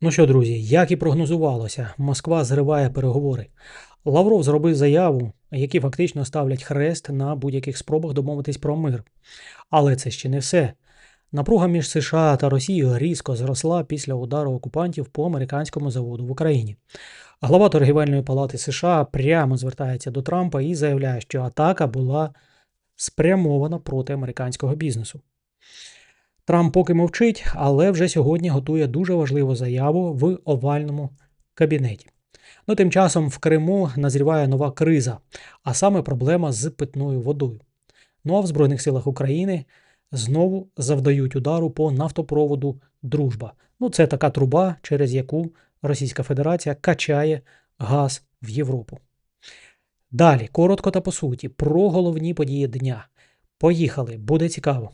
Ну що, друзі, як і прогнозувалося, Москва зриває переговори. Лавров зробив заяву, які фактично ставлять хрест на будь-яких спробах домовитись про мир. Але це ще не все. Напруга між США та Росією різко зросла після удару окупантів по американському заводу в Україні. Глава торгівельної палати США прямо звертається до Трампа і заявляє, що атака була спрямована проти американського бізнесу. Трамп поки мовчить, але вже сьогодні готує дуже важливу заяву в овальному кабінеті. Ну, тим часом в Криму назріває нова криза, а саме проблема з питною водою. Ну а в Збройних силах України знову завдають удару по нафтопроводу Дружба. Ну, це така труба, через яку Російська Федерація качає газ в Європу. Далі, коротко та по суті, про головні події дня. Поїхали, буде цікаво.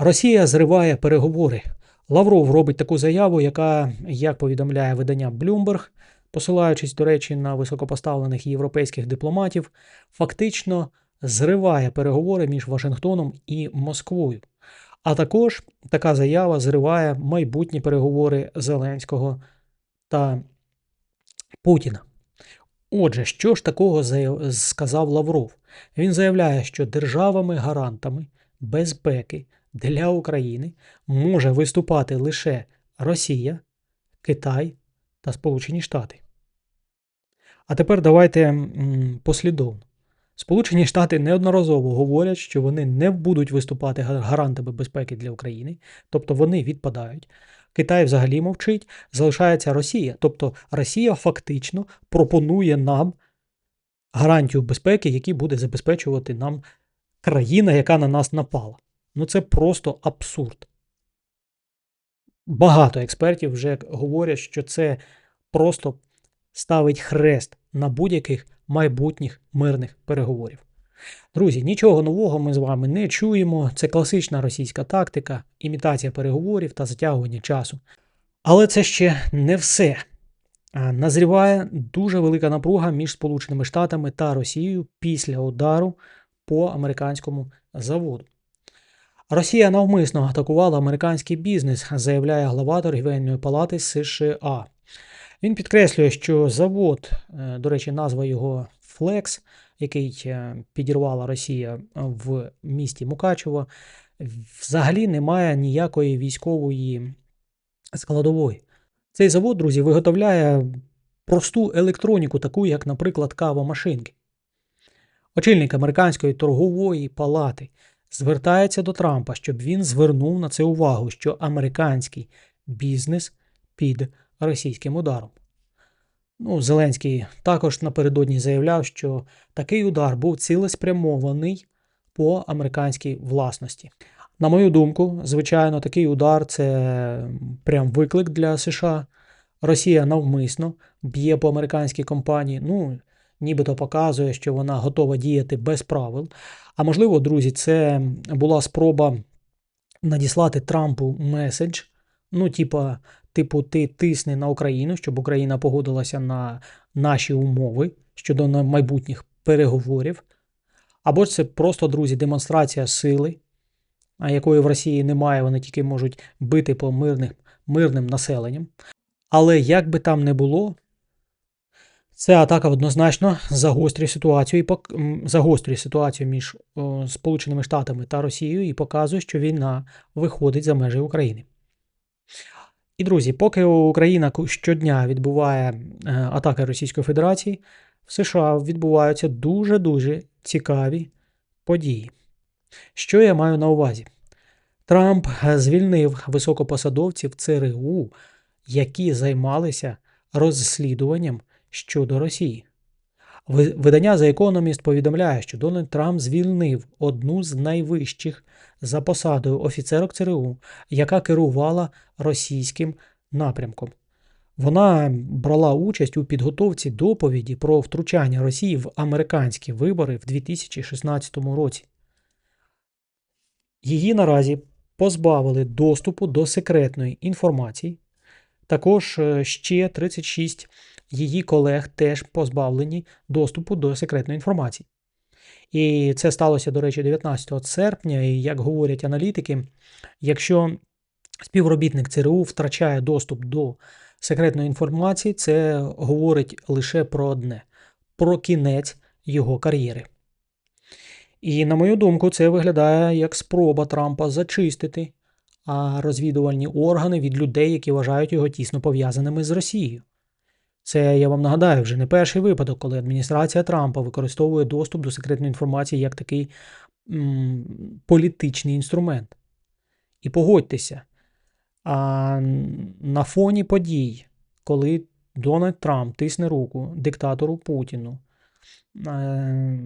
Росія зриває переговори. Лавров робить таку заяву, яка, як повідомляє видання Bloomberg, посилаючись, до речі, на високопоставлених європейських дипломатів, фактично зриває переговори між Вашингтоном і Москвою. А також така заява зриває майбутні переговори Зеленського та Путіна. Отже, що ж такого сказав Лавров? Він заявляє, що державами-гарантами безпеки для України може виступати лише Росія, Китай та Сполучені Штати. А тепер давайте послідовно. Сполучені Штати неодноразово говорять, що вони не будуть виступати гарантами безпеки для України, тобто вони відпадають. Китай взагалі мовчить, залишається Росія. Тобто Росія фактично пропонує нам гарантію безпеки, які буде забезпечувати нам країна, яка на нас напала. Ну це просто абсурд. Багато експертів вже говорять, що це просто ставить хрест на будь-яких майбутніх мирних переговорів. Друзі, нічого нового ми з вами не чуємо. Це класична російська тактика, імітація переговорів та затягування часу. Але це ще не все. Назріває дуже велика напруга між Сполученими Штатами та Росією після удару по американському заводу. Росія навмисно атакувала американський бізнес, заявляє глава торгівельної палати США. Він підкреслює, що завод, е, до речі, назва його Flex, який е, підірвала Росія в місті Мукачево, взагалі не має ніякої військової складової. Цей завод, друзі, виготовляє просту електроніку, таку, як, наприклад, кавомашинки. Очільник американської торгової палати звертається до Трампа, щоб він звернув на це увагу, що американський бізнес під російським ударом. Ну, Зеленський також напередодні заявляв, що такий удар був цілеспрямований по американській власності. На мою думку, звичайно, такий удар це прям виклик для США. Росія навмисно б'є по американській компанії. Ну, нібито показує, що вона готова діяти без правил. А можливо, друзі, це була спроба надіслати Трампу меседж. Ну, типа, типу, ти тисни на Україну, щоб Україна погодилася на наші умови щодо майбутніх переговорів. Або це просто, друзі, демонстрація сили, якої в Росії немає, вони тільки можуть бити по мирних, мирним населенням. Але як би там не було, Ця атака однозначно загострює ситуацію і загострює ситуацію між Сполученими Штатами та Росією і показує, що війна виходить за межі України. І друзі, поки Україна щодня відбуває е, атаки Російської Федерації, в США відбуваються дуже-дуже цікаві події. Що я маю на увазі? Трамп звільнив високопосадовців ЦРУ, які займалися розслідуванням щодо Росії. Видання The Economist повідомляє, що Дональд Трамп звільнив одну з найвищих за посадою офіцерок ЦРУ, яка керувала російським напрямком. Вона брала участь у підготовці доповіді про втручання Росії в американські вибори в 2016 році. Її наразі позбавили доступу до секретної інформації. Також е, ще 36 її колег теж позбавлені доступу до секретної інформації. І це сталося, до речі, 19 серпня. І як говорять аналітики, якщо співробітник ЦРУ втрачає доступ до секретної інформації, це говорить лише про одне: про кінець його кар'єри. І, на мою думку, це виглядає як спроба Трампа зачистити розвідувальні органи від людей, які вважають його тісно пов'язаними з Росією. Це я вам нагадаю вже не перший випадок, коли адміністрація Трампа використовує доступ до секретної інформації як такий м, політичний інструмент. І погодьтеся, а на фоні подій, коли Дональд Трамп тисне руку диктатору Путіну, е,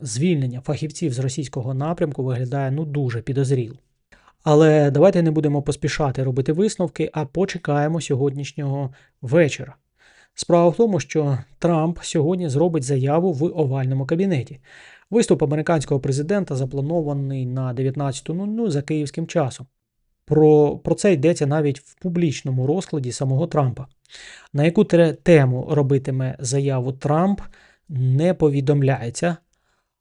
звільнення фахівців з російського напрямку виглядає ну дуже підозріло. Але давайте не будемо поспішати робити висновки, а почекаємо сьогоднішнього вечора. Справа в тому, що Трамп сьогодні зробить заяву в овальному кабінеті. Виступ американського президента запланований на 19.00 за київським часом. Про, про це йдеться навіть в публічному розкладі самого Трампа. На яку тему робитиме заяву Трамп, не повідомляється,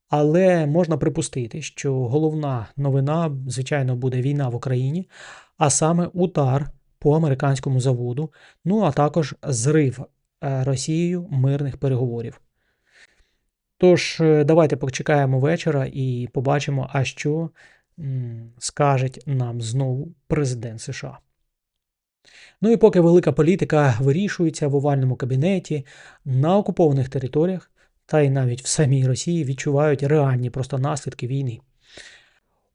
але можна припустити, що головна новина, звичайно, буде війна в Україні, а саме удар по американському заводу, ну а також зрив Росією мирних переговорів. Тож, е, давайте почекаємо вечора і побачимо, а що скаже нам знову президент США. Ну і поки велика політика вирішується в овальному кабінеті на окупованих територіях, та й навіть в самій Росії відчувають реальні просто наслідки війни.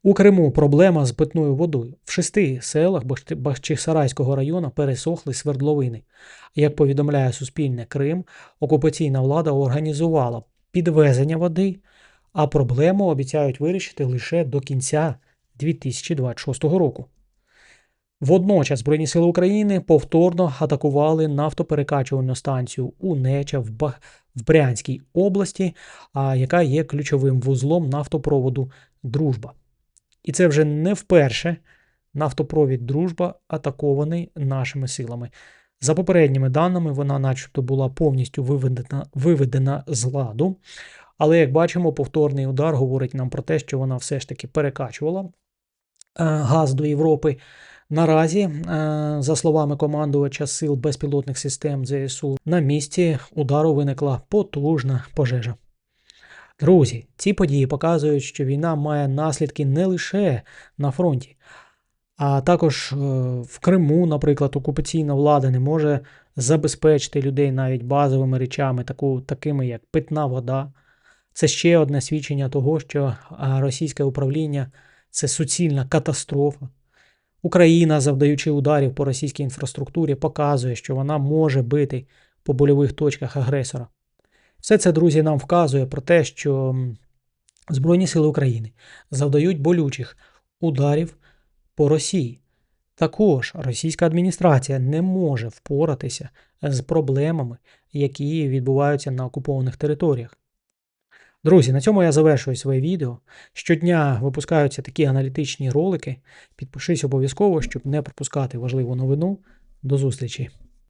У Криму проблема з питною водою. В шести селах Бахчисарайського району пересохли свердловини. Як повідомляє Суспільне Крим, окупаційна влада організувала підвезення води, а проблему обіцяють вирішити лише до кінця 2026 року. Водночас Збройні сили України повторно атакували нафтоперекачувальну станцію Унеча в, Ба... в Брянській області, яка є ключовим вузлом нафтопроводу Дружба. І це вже не вперше нафтопровід Дружба атакований нашими силами. За попередніми даними, вона, начебто, була повністю виведена, виведена з ладу. Але, як бачимо, повторний удар говорить нам про те, що вона все ж таки перекачувала е, газ до Європи. Наразі, е, за словами командувача сил безпілотних систем ЗСУ, на місці удару виникла потужна пожежа. Друзі, ці події показують, що війна має наслідки не лише на фронті, а також е, в Криму, наприклад, окупаційна влада не може забезпечити людей навіть базовими речами, таку, такими як питна вода. Це ще одне свідчення того, що російське управління це суцільна катастрофа. Україна, завдаючи ударів по російській інфраструктурі, показує, що вона може бити по больових точках агресора. Все це, друзі, нам вказує про те, що Збройні Сили України завдають болючих ударів по Росії. Також російська адміністрація не може впоратися з проблемами, які відбуваються на окупованих територіях. Друзі, на цьому я завершую своє відео. Щодня випускаються такі аналітичні ролики. Підпишись обов'язково, щоб не пропускати важливу новину. До зустрічі!